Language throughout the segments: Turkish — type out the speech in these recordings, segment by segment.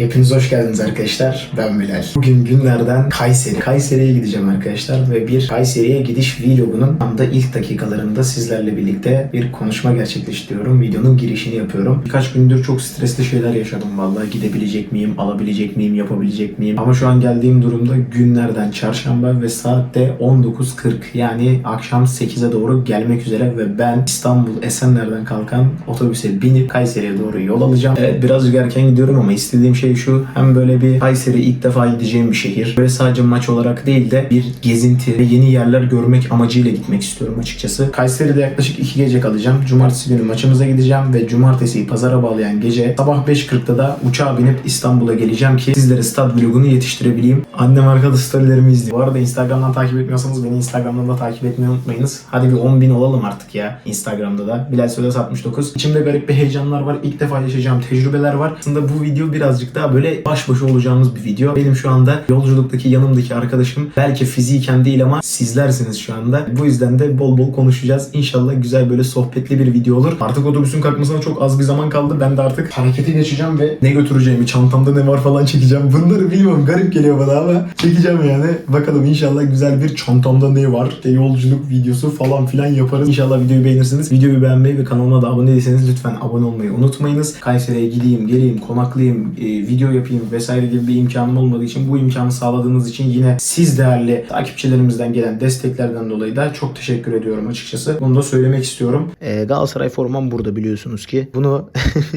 Hepiniz hoş geldiniz arkadaşlar. Ben Bilal. Bugün günlerden Kayseri. Kayseri'ye gideceğim arkadaşlar ve bir Kayseri'ye gidiş vlogunun tam da ilk dakikalarında sizlerle birlikte bir konuşma gerçekleştiriyorum. Videonun girişini yapıyorum. Birkaç gündür çok stresli şeyler yaşadım vallahi. Gidebilecek miyim, alabilecek miyim, yapabilecek miyim? Ama şu an geldiğim durumda günlerden çarşamba ve saatte 19.40 yani akşam 8'e doğru gelmek üzere ve ben İstanbul Esenler'den kalkan otobüse binip Kayseri'ye doğru yol alacağım. Evet birazcık erken gidiyorum ama istediğim şey şu hem böyle bir Kayseri ilk defa gideceğim bir şehir. Böyle sadece maç olarak değil de bir gezinti ve yeni yerler görmek amacıyla gitmek istiyorum açıkçası. Kayseri'de yaklaşık 2 gece kalacağım. Cumartesi günü maçımıza gideceğim ve cumartesiyi pazara bağlayan gece sabah 5.40'da da uçağa binip İstanbul'a geleceğim ki sizlere stad vlogunu yetiştirebileyim. Annem arkada storylerimi izliyor. Bu arada Instagram'dan takip etmiyorsanız beni Instagram'dan da takip etmeyi unutmayınız. Hadi bir 10.000 olalım artık ya Instagram'da da. Bilal Södes 69. İçimde garip bir heyecanlar var. İlk defa yaşayacağım tecrübeler var. Aslında bu video birazcık daha böyle baş başa olacağımız bir video. Benim şu anda yolculuktaki yanımdaki arkadaşım belki fiziken değil ama sizlersiniz şu anda. Bu yüzden de bol bol konuşacağız. İnşallah güzel böyle sohbetli bir video olur. Artık otobüsün kalkmasına çok az bir zaman kaldı. Ben de artık harekete geçeceğim ve ne götüreceğimi, çantamda ne var falan çekeceğim. Bunları bilmiyorum. Garip geliyor bana ama çekeceğim yani. Bakalım inşallah güzel bir çantamda ne var. İşte yolculuk videosu falan filan yaparız. İnşallah videoyu beğenirsiniz. Videoyu beğenmeyi ve kanalıma da abone değilseniz lütfen abone olmayı unutmayınız. Kayseri'ye gideyim, geleyim, konaklayayım, e, video yapayım vesaire gibi bir imkanım olmadığı için bu imkanı sağladığınız için yine siz değerli takipçilerimizden gelen desteklerden dolayı da çok teşekkür ediyorum açıkçası. Bunu da söylemek istiyorum. E, Galatasaray formam burada biliyorsunuz ki. Bunu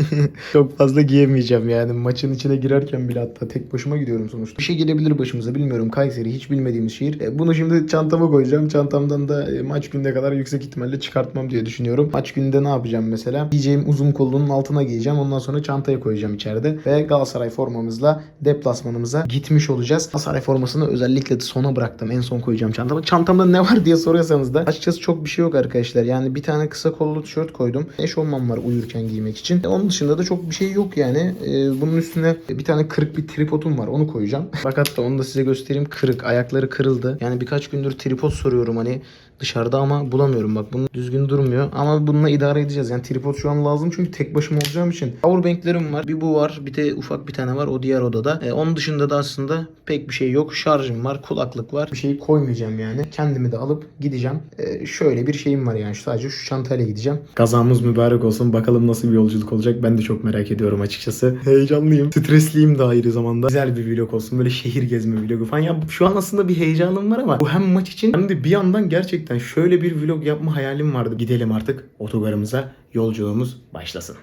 çok fazla giyemeyeceğim yani. Maçın içine girerken bile hatta tek başıma gidiyorum sonuçta. Bir şey gelebilir başımıza bilmiyorum. Kayseri hiç bilmediğimiz şehir. E, bunu şimdi çantama koyacağım. Çantamdan da e, maç gününe kadar yüksek ihtimalle çıkartmam diye düşünüyorum. Maç gününde ne yapacağım mesela? Giyeceğim uzun kollunun altına giyeceğim. Ondan sonra çantaya koyacağım içeride. Ve Galatasaray formamızla deplasmanımıza gitmiş olacağız. Galatasaray formasını özellikle de sona bıraktım. En son koyacağım çantama. Çantamda ne var diye soruyorsanız da açıkçası çok bir şey yok arkadaşlar. Yani bir tane kısa kollu tişört koydum. Eşofman var uyurken giymek için. E, onun dışında da çok bir şey yok yani. E, bunun üstüne bir tane kırık bir tripodum var. Onu koyacağım. Fakat da onu da size göstereyim. Kırık. Ayakları kırıldı. Yani birkaç gündür tripod soruyorum hani dışarıda ama bulamıyorum bak. Bunun düzgün durmuyor. Ama bununla idare edeceğiz. Yani tripod şu an lazım çünkü tek başıma olacağım için. Powerbanklerim var. Bir bu var. Bir de ufak bir tane var. O diğer odada. E, onun dışında da aslında pek bir şey yok. Şarjım var. Kulaklık var. Bir şey koymayacağım yani. Kendimi de alıp gideceğim. E, şöyle bir şeyim var yani. Sadece şu çantayla gideceğim. Kazamız mübarek olsun. Bakalım nasıl bir yolculuk olacak. Ben de çok merak ediyorum açıkçası. Heyecanlıyım. Stresliyim de ayrı zamanda. Güzel bir vlog olsun. Böyle şehir gezme vlogu falan. Ya şu an aslında bir heyecanım var ama bu hem maç için hem de bir yandan gerçekten şöyle bir vlog yapma hayalim vardı. Gidelim artık otogarımıza. Yolculuğumuz başlasın.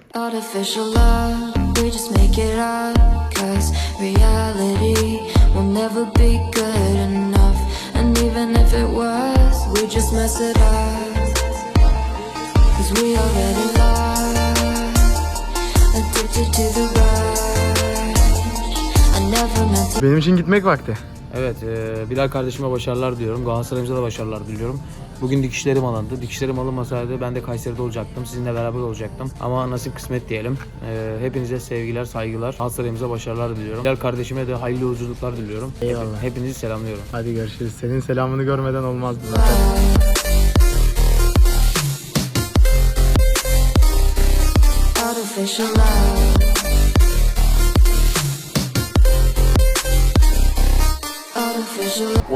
Benim için gitmek vakti. Evet, e, Bilal kardeşime başarılar diliyorum. Galatasaray'ımıza da başarılar diliyorum. Bugün dikişlerim alındı. Dikişlerim alınmasaydı ben de Kayseri'de olacaktım. Sizinle beraber olacaktım. Ama nasip kısmet diyelim. E, hepinize sevgiler, saygılar. Galatasaray'ımıza başarılar diliyorum. Bilal kardeşime de hayırlı yolculuklar diliyorum. Eyvallah. Hepinizi selamlıyorum. Hadi görüşürüz. Senin selamını görmeden olmazdı zaten. Artificial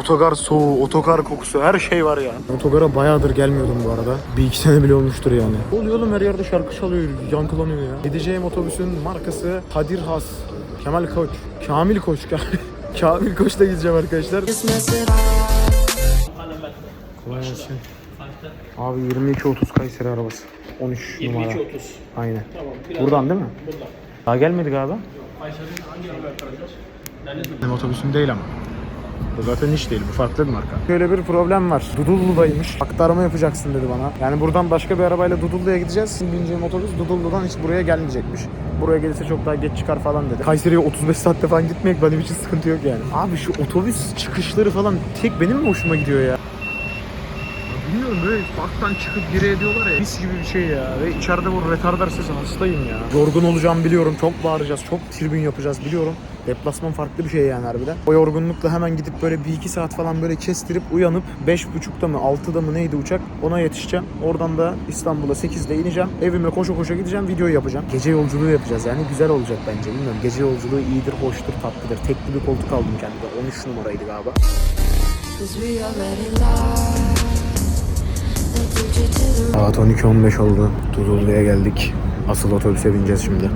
Otogar soğuğu, otogar kokusu, her şey var ya. Otogara bayağıdır gelmiyordum bu arada. Bir iki sene bile olmuştur yani. Oluyor oğlum her yerde şarkı çalıyor, yankılanıyor ya. Gideceğim otobüsün markası Kadir Has. Kemal Koç. Kamil Koç. Kamil Koç'la gideceğim arkadaşlar. Kolay gelsin. Abi 22.30 Kayseri arabası. 13 numara. 22.30. Aynen. Tamam. Buradan değil mi? Buradan. Daha gelmedik abi. Kayseri'nin hangi arabaya Benim otobüsüm değil ama. Bu zaten hiç değil. Bu farklı bir marka. Böyle bir problem var. Dudullu'daymış. Aktarma yapacaksın dedi bana. Yani buradan başka bir arabayla Dudullu'ya gideceğiz. Bineceğim otobüs Dudullu'dan hiç buraya gelmeyecekmiş. Buraya gelirse çok daha geç çıkar falan dedi. Kayseri'ye 35 saatte falan gitmek benim için sıkıntı yok yani. Abi şu otobüs çıkışları falan tek benim mi hoşuma gidiyor ya? Böyle baktan çıkıp geri ediyorlar ya. Mis gibi bir şey ya. Ve içeride bu retarder sesi hastayım ya. Yorgun olacağım biliyorum. Çok bağıracağız. Çok tribün yapacağız biliyorum. Deplasman farklı bir şey yani harbiden. O yorgunlukla hemen gidip böyle bir iki saat falan böyle kestirip uyanıp 5.30'da mı 6'da mı neydi uçak ona yetişeceğim. Oradan da İstanbul'a 8'de ineceğim. Evime koşa koşa gideceğim video yapacağım. Gece yolculuğu yapacağız yani güzel olacak bence bilmiyorum. Gece yolculuğu iyidir, hoştur, tatlıdır. Tekli bir koltuk aldım kendime. 13 numaraydı galiba. Cause we already. Saat 12.15 oldu. Tuzullu'ya geldik. Asıl otobüse bineceğiz şimdi.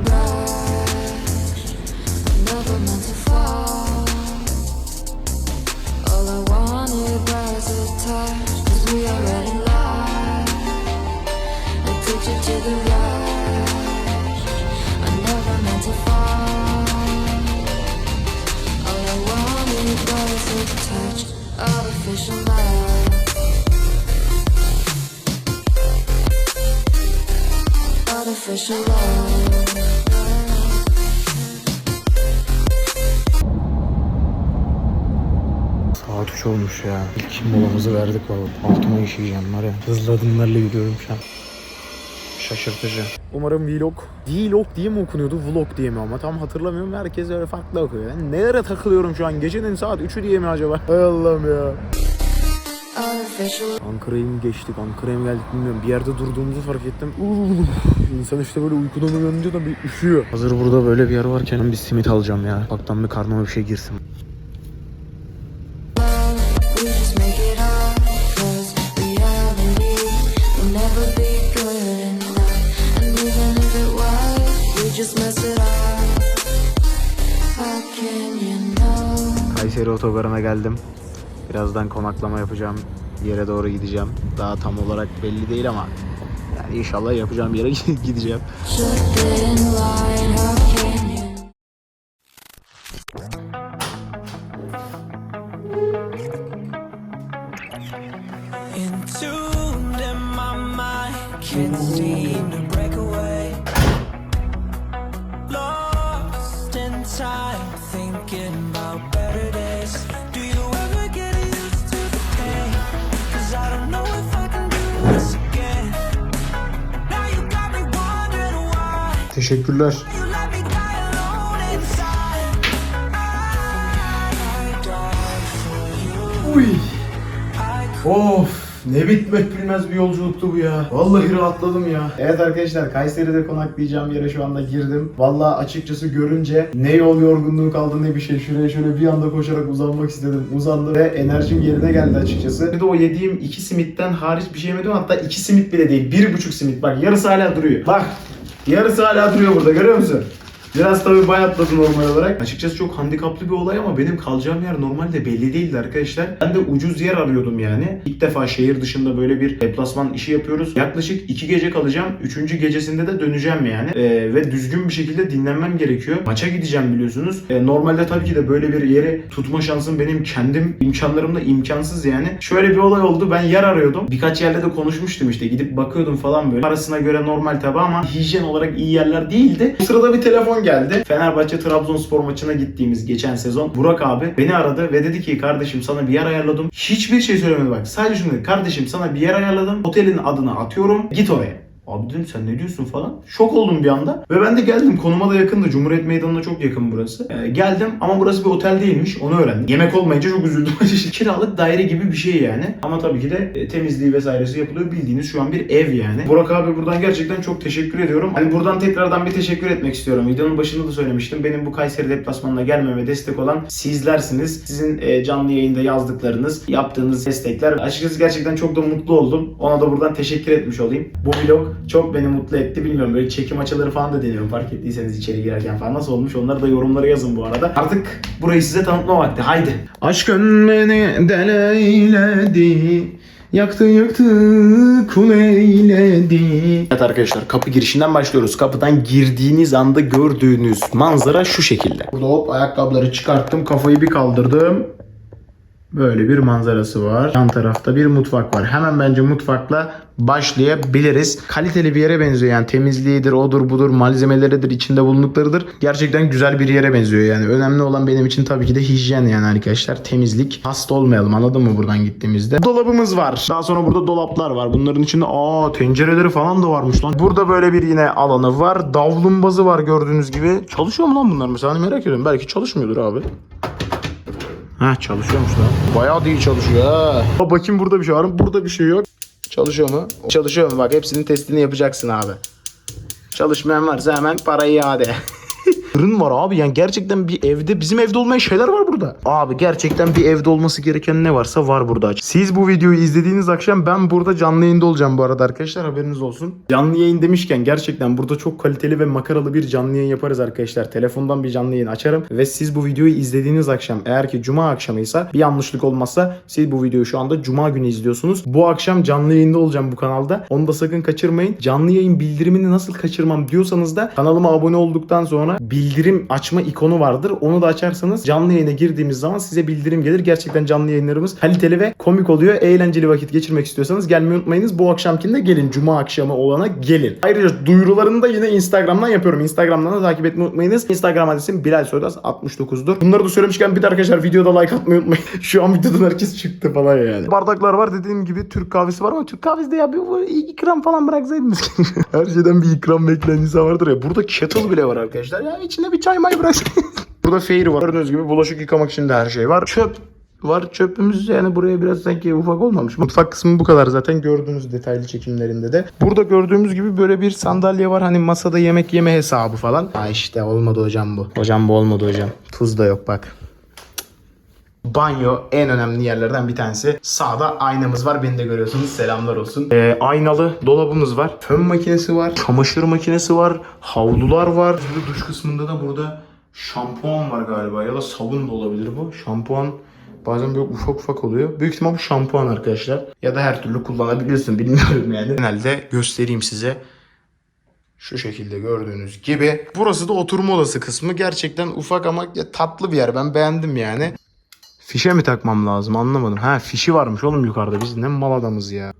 rush. Never Artificial love. Saat 3 olmuş ya. İlk molamızı verdik valla. Altıma işeyeceğim var ya. Hızlı adımlarla gidiyorum şu an. Şaşırtıcı. Umarım vlog. Vlog diye mi okunuyordu? Vlog diye mi ama tam hatırlamıyorum. Herkes öyle farklı okuyor. Yani nelere takılıyorum şu an? Gecenin saat 3'ü diye mi acaba? Hay Allah'ım ya. Ankara'yı mı geçtik? Ankara'ya mı geldik bilmiyorum. Bir yerde durduğumuzu fark ettim. Uuu. İnsan işte böyle uykudan uyanınca da bir üşüyor. Hazır burada böyle bir yer varken bir simit alacağım ya. Baktan bir karnıma bir şey girsin. Kayseri otogarına geldim. Birazdan konaklama yapacağım. Yere doğru gideceğim. Daha tam olarak belli değil ama yani inşallah yapacağım yere gideceğim. You. Uy. Of. Ne bitmek bilmez bir yolculuktu bu ya. Vallahi rahatladım ya. Evet arkadaşlar Kayseri'de konaklayacağım yere şu anda girdim. Vallahi açıkçası görünce ne yol yorgunluğu kaldı ne bir şey. Şuraya şöyle bir anda koşarak uzanmak istedim. Uzandım ve enerjim yerine geldi açıkçası. Bir de o yediğim iki simitten hariç bir şey yemedim. Hatta iki simit bile değil. Bir buçuk simit. Bak yarısı hala duruyor. Bak. Yarısı hala duruyor burada görüyor musun? Biraz tabii bayatladı normal olarak. Açıkçası çok handikaplı bir olay ama benim kalacağım yer normalde belli değildi arkadaşlar. Ben de ucuz yer arıyordum yani. İlk defa şehir dışında böyle bir deplasman işi yapıyoruz. Yaklaşık iki gece kalacağım. Üçüncü gecesinde de döneceğim yani. Ee, ve düzgün bir şekilde dinlenmem gerekiyor. Maça gideceğim biliyorsunuz. Ee, normalde tabii ki de böyle bir yeri tutma şansım benim kendim imkanlarımda imkansız yani. Şöyle bir olay oldu. Ben yer arıyordum. Birkaç yerle de konuşmuştum işte. Gidip bakıyordum falan böyle. Parasına göre normal tabi ama hijyen olarak iyi yerler değildi. Bu sırada bir telefon geldi. Fenerbahçe Trabzonspor maçına gittiğimiz geçen sezon Burak abi beni aradı ve dedi ki kardeşim sana bir yer ayarladım. Hiçbir şey söylemedi bak. Sadece şunu dedi. Kardeşim sana bir yer ayarladım. Otelin adını atıyorum. Git oraya. Abi dedim sen ne diyorsun falan. Şok oldum bir anda. Ve ben de geldim. Konuma da yakındı. Cumhuriyet Meydanı'na çok yakın burası. Ee, geldim ama burası bir otel değilmiş. Onu öğrendim. Yemek olmayınca çok üzüldüm. Kiralık daire gibi bir şey yani. Ama tabii ki de e, temizliği vesairesi yapılıyor. Bildiğiniz şu an bir ev yani. Burak abi buradan gerçekten çok teşekkür ediyorum. Hani buradan tekrardan bir teşekkür etmek istiyorum. Videonun başında da söylemiştim. Benim bu Kayseri deplasmanına gelmeme destek olan sizlersiniz. Sizin e, canlı yayında yazdıklarınız, yaptığınız destekler. Açıkçası gerçekten çok da mutlu oldum. Ona da buradan teşekkür etmiş olayım. Bu vlog çok beni mutlu etti. Bilmiyorum böyle çekim açıları falan da deniyorum fark ettiyseniz içeri girerken falan. Nasıl olmuş onları da yorumlara yazın bu arada. Artık burayı size tanıtma vakti. Haydi. Aşkın beni deleyledi. Yaktı yaktı kul eyledi. Evet arkadaşlar kapı girişinden başlıyoruz. Kapıdan girdiğiniz anda gördüğünüz manzara şu şekilde. Burada hop ayakkabıları çıkarttım. Kafayı bir kaldırdım. Böyle bir manzarası var. Yan tarafta bir mutfak var. Hemen bence mutfakla başlayabiliriz. Kaliteli bir yere benziyor yani temizliğidir, odur budur, malzemeleridir, içinde bulunduklarıdır. Gerçekten güzel bir yere benziyor yani. Önemli olan benim için tabii ki de hijyen yani arkadaşlar. Temizlik. Hasta olmayalım anladın mı buradan gittiğimizde. Dolabımız var. Daha sonra burada dolaplar var. Bunların içinde aa tencereleri falan da varmış lan. Burada böyle bir yine alanı var. Davlumbazı var gördüğünüz gibi. Çalışıyor mu lan bunlar mesela? Hani merak ediyorum. Belki çalışmıyordur abi. Ha çalışıyormuş lan. Bayağı da iyi çalışıyor ha. Bakayım burada bir şey var mı? Burada bir şey yok. Çalışıyor mu? Çalışıyor mu? Bak hepsinin testini yapacaksın abi. Çalışmayan varsa hemen parayı iade. Fırın var abi yani gerçekten bir evde bizim evde olmayan şeyler var burada. Abi gerçekten bir evde olması gereken ne varsa var burada. Siz bu videoyu izlediğiniz akşam ben burada canlı yayında olacağım bu arada arkadaşlar haberiniz olsun. Canlı yayın demişken gerçekten burada çok kaliteli ve makaralı bir canlı yayın yaparız arkadaşlar. Telefondan bir canlı yayın açarım ve siz bu videoyu izlediğiniz akşam eğer ki cuma akşamıysa bir yanlışlık olmazsa siz bu videoyu şu anda cuma günü izliyorsunuz. Bu akşam canlı yayında olacağım bu kanalda. Onu da sakın kaçırmayın. Canlı yayın bildirimini nasıl kaçırmam diyorsanız da kanalıma abone olduktan sonra bildirim açma ikonu vardır. Onu da açarsanız canlı yayına girdiğimiz zaman size bildirim gelir. Gerçekten canlı yayınlarımız kaliteli ve komik oluyor. Eğlenceli vakit geçirmek istiyorsanız gelmeyi unutmayınız. Bu akşamkinde gelin. Cuma akşamı olana gelin. Ayrıca duyurularını da yine Instagram'dan yapıyorum. Instagram'dan da takip etmeyi unutmayınız. Instagram adresim Bilal Soydas 69'dur. Bunları da söylemişken bir de arkadaşlar videoda like atmayı unutmayın. Şu an videodan herkes çıktı falan yani. Bardaklar var dediğim gibi Türk kahvesi var ama Türk kahvesi de ya bir ikram falan bıraksaydınız. Her şeyden bir ikram beklentisi vardır ya. Burada kettle bile var arkadaşlar. Ya içine bir çay may bıraksaydınız. Burada fair var. Gördüğünüz gibi bulaşık yıkamak için de her şey var. Çöp var. Çöpümüz yani buraya biraz sanki ufak olmamış. Mutfak kısmı bu kadar zaten gördüğünüz detaylı çekimlerinde de. Burada gördüğümüz gibi böyle bir sandalye var. Hani masada yemek yeme hesabı falan. Ha işte olmadı hocam bu. Hocam bu olmadı hocam. Tuz da yok bak. Banyo en önemli yerlerden bir tanesi. Sağda aynamız var. Beni de görüyorsunuz. Selamlar olsun. Ee, aynalı dolabımız var. Fön makinesi var. Çamaşır makinesi var. Havlular var. Burada duş kısmında da burada şampuan var galiba. Ya da sabun da olabilir bu. Şampuan Bazen böyle ufak ufak oluyor. Büyük ihtimal bu şampuan arkadaşlar. Ya da her türlü kullanabilirsin bilmiyorum yani. Genelde göstereyim size. Şu şekilde gördüğünüz gibi. Burası da oturma odası kısmı. Gerçekten ufak ama tatlı bir yer. Ben beğendim yani. Fişe mi takmam lazım anlamadım. Ha fişi varmış oğlum yukarıda. Biz ne mal adamız ya.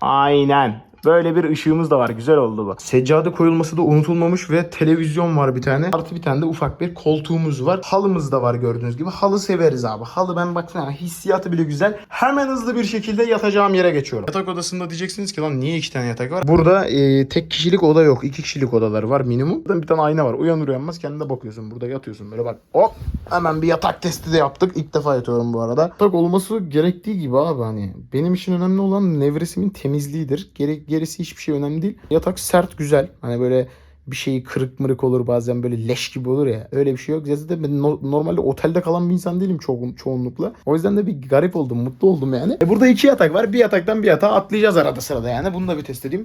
Aynen. Böyle bir ışığımız da var. Güzel oldu bu. Seccade koyulması da unutulmamış ve televizyon var bir tane. Artı bir tane de ufak bir koltuğumuz var. Halımız da var gördüğünüz gibi. Halı severiz abi. Halı ben baksana hissiyatı bile güzel. Hemen hızlı bir şekilde yatacağım yere geçiyorum. Yatak odasında diyeceksiniz ki lan niye iki tane yatak var? Burada e, tek kişilik oda yok. iki kişilik odalar var minimum. Burada bir tane ayna var. Uyanır uyanmaz kendine bakıyorsun. Burada yatıyorsun böyle bak. Hop. Hemen bir yatak testi de yaptık. İlk defa yatıyorum bu arada. Yatak olması gerektiği gibi abi hani. Benim için önemli olan nevresimin temizliğidir. Geri, gerisi hiçbir şey önemli değil. Yatak sert güzel. Hani böyle bir şeyi kırık mırık olur bazen böyle leş gibi olur ya. Öyle bir şey yok. Zaten ben no- normalde otelde kalan bir insan değilim ço- çoğunlukla. O yüzden de bir garip oldum, mutlu oldum yani. E burada iki yatak var. Bir yataktan bir yatağa atlayacağız arada sırada yani. Bunu da bir test edeyim.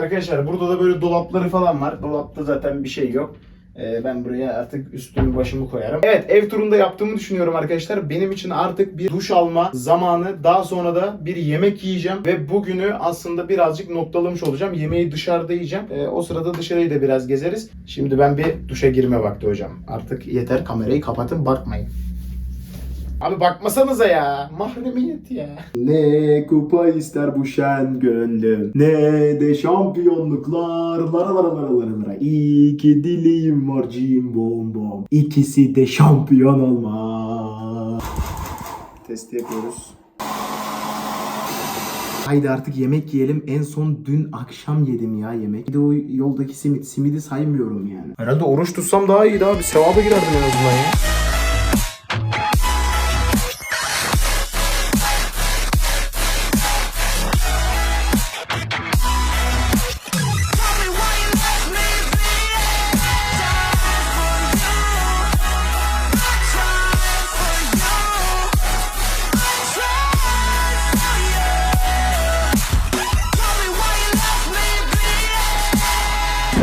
Arkadaşlar burada da böyle dolapları falan var. Dolapta zaten bir şey yok. Ee, ben buraya artık üstümü başımı koyarım. Evet ev turunda yaptığımı düşünüyorum arkadaşlar. Benim için artık bir duş alma zamanı. Daha sonra da bir yemek yiyeceğim. Ve bugünü aslında birazcık noktalamış olacağım. Yemeği dışarıda yiyeceğim. Ee, o sırada dışarıyı da biraz gezeriz. Şimdi ben bir duşa girme vakti hocam. Artık yeter kamerayı kapatın bakmayın. Abi bakmasanıza ya. Mahremiyet ya. Ne kupa ister bu şen gönlüm ne de şampiyonluklar lara lara lara lara lara. İki dileğim var cim bom bom. İkisi de şampiyon olma. Testi yapıyoruz. Haydi artık yemek yiyelim. En son dün akşam yedim ya yemek. Bir de o yoldaki simit. Simidi saymıyorum yani. Herhalde oruç tutsam daha iyiydi abi. Sevaba girerdim en azından ya.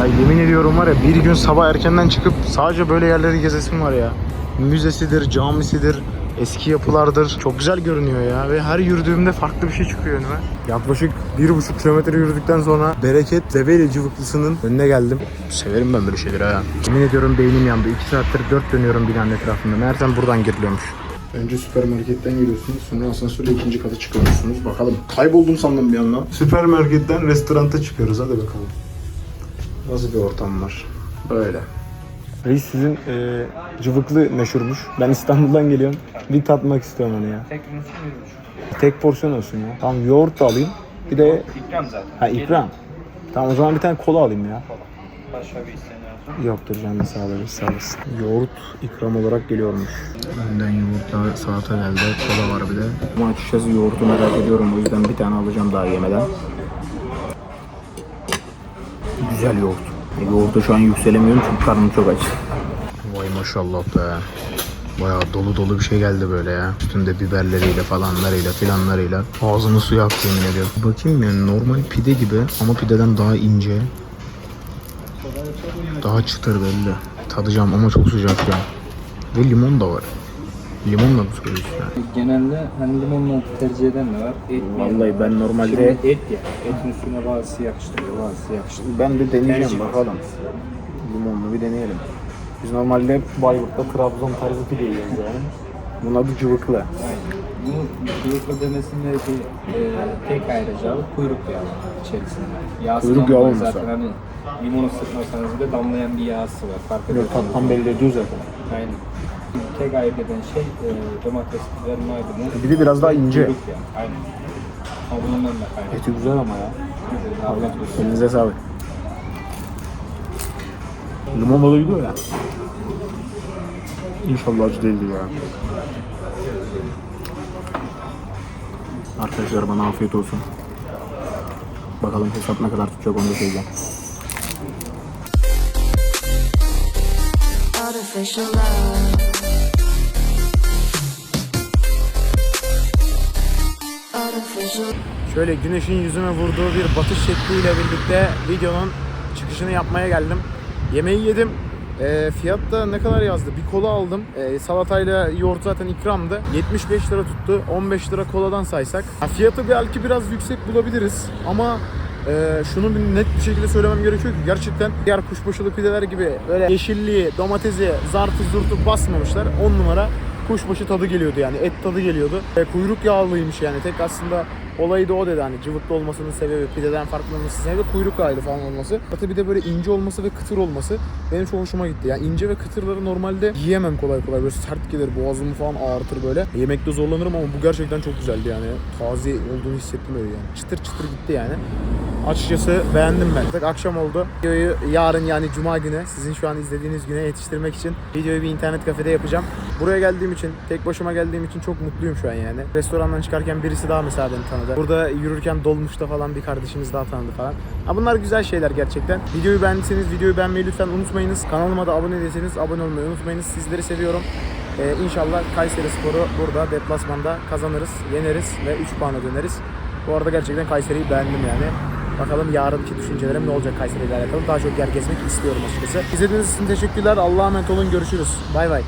Ya yemin ediyorum var ya bir gün sabah erkenden çıkıp sadece böyle yerleri gezesim var ya. Müzesidir, camisidir, Eski yapılardır. Çok güzel görünüyor ya ve her yürüdüğümde farklı bir şey çıkıyor önüme. Yaklaşık bir buçuk kilometre yürüdükten sonra Bereket Develi Cıvıklısı'nın önüne geldim. Severim ben böyle şeyleri ha. Yemin ediyorum beynim yandı. 2 saattir dört dönüyorum binanın etrafında. Meğersem buradan giriliyormuş. Önce süpermarketten geliyorsunuz. Sonra asansörle ikinci kata çıkıyorsunuz. Bakalım. Kayboldum sandım bir yandan. Süpermarketten restoranta çıkıyoruz. Hadi bakalım. Nasıl bir ortam var? Böyle. Reis sizin e, cıvıklı meşhurmuş. Ben İstanbul'dan geliyorum. Bir tatmak istiyorum onu ya. Tek sunuyormuş. Tek porsiyon olsun ya. Tamam yoğurt da alayım. Bir de İkram zaten. ha ikram. Tamam o zaman bir tane kola alayım ya. Başka bir isteğin varsa. Yoktur canım sağ olasın. Sağ olasın. Yoğurt ikram olarak geliyormuş. Önden yoğurtla salata geldi. Kola var bir de. Ama açıkçası yoğurtu merak ediyorum. O yüzden bir tane alacağım daha yemeden. Güzel yoğurt. Yoğurda şu an yükselemiyorum çünkü karnım çok aç. Vay maşallah be. Bayağı dolu dolu bir şey geldi böyle ya. Üstünde biberleriyle falanlarıyla filanlarıyla. Ağzını suya aktı yemin ediyorum. Bakayım yani normal pide gibi ama pideden daha ince. Daha çıtır belli. Tadacağım ama çok sıcak an. Ve limon da var. Limonla mı yani? Genelde hani limonla tercih eden de var. Et Vallahi ben Şimdi normalde et ya. Etin üstüne bazısı yakıştırıyor, bazısı yakıştırıyor. ben de deneyeceğim Tercih. bakalım. Limonlu bir deneyelim. Biz normalde hep Bayburt'ta Trabzon tarzı pide yiyoruz yani. Bunun adı cıvıklı. Bunu kuyruklu demesinde bir e, tek ayrıcağı kuyruk yağı içerisinde. Yağsı Kuyruk damlıyor yağı olmasa. Zaten hani limonu sıkmasanız bile damlayan bir yağısı var. Fark Yok edersiniz. tam belli ediyor zaten. Aynen. Tek ayırt eden şey e, domates, biber, maydanoz. Bir de biraz daha ince. Yağı. Aynen. Ama bundan da kaynaklı. Eti güzel ama ya. Afiyet olsun. Elinize sağlık. Limonla da gidiyor ya. İnşallah acı değildir ya. Arkadaşlar bana afiyet olsun. Bakalım hesap ne kadar tutacak onu da söyleyeceğim. Artificial love. Şöyle güneşin yüzüme vurduğu bir batış şekliyle birlikte videonun çıkışını yapmaya geldim. Yemeği yedim. E, fiyat da ne kadar yazdı? Bir kola aldım. E, salatayla yoğurt zaten ikramdı. 75 lira tuttu. 15 lira koladan saysak. Ha, fiyatı belki biraz yüksek bulabiliriz ama e, şunu bir net bir şekilde söylemem gerekiyor ki gerçekten diğer kuşbaşılı pideler gibi böyle yeşilliği, domatesi, zartı zurtu basmamışlar. 10 numara kuşbaşı tadı geliyordu yani et tadı geliyordu. E, kuyruk yağlıymış yani tek aslında olayı da o dedi hani cıvıklı olmasının sebebi pideden farklı olmasının sebebi kuyruk yağlı falan olması. Hatta bir de böyle ince olması ve kıtır olması benim çok hoşuma gitti. Yani ince ve kıtırları normalde yiyemem kolay kolay böyle sert gelir boğazımı falan ağrıtır böyle. Yemekte zorlanırım ama bu gerçekten çok güzeldi yani. Taze olduğunu hissettim öyle yani. Çıtır çıtır gitti yani. Açıkçası beğendim ben. Artık akşam oldu. Videoyu yarın yani cuma günü sizin şu an izlediğiniz güne yetiştirmek için videoyu bir internet kafede yapacağım. Buraya geldiğim için, tek başıma geldiğim için çok mutluyum şu an yani. Restorandan çıkarken birisi daha mesela beni tanıdı. Burada yürürken dolmuşta falan bir kardeşimiz daha tanıdı falan. Ha bunlar güzel şeyler gerçekten. Videoyu beğendiyseniz videoyu beğenmeyi lütfen unutmayınız. Kanalıma da abone değilseniz abone olmayı unutmayınız. Sizleri seviyorum. Ee, inşallah Kayseri Sporu burada deplasmanda kazanırız, yeneriz ve 3 puana döneriz. Bu arada gerçekten Kayseri'yi beğendim yani. Bakalım yarınki düşüncelerim ne olacak Kayseri ile alakalı. Daha çok yer gezmek istiyorum açıkçası. İzlediğiniz için teşekkürler. Allah'a emanet olun. Görüşürüz. Bay bay.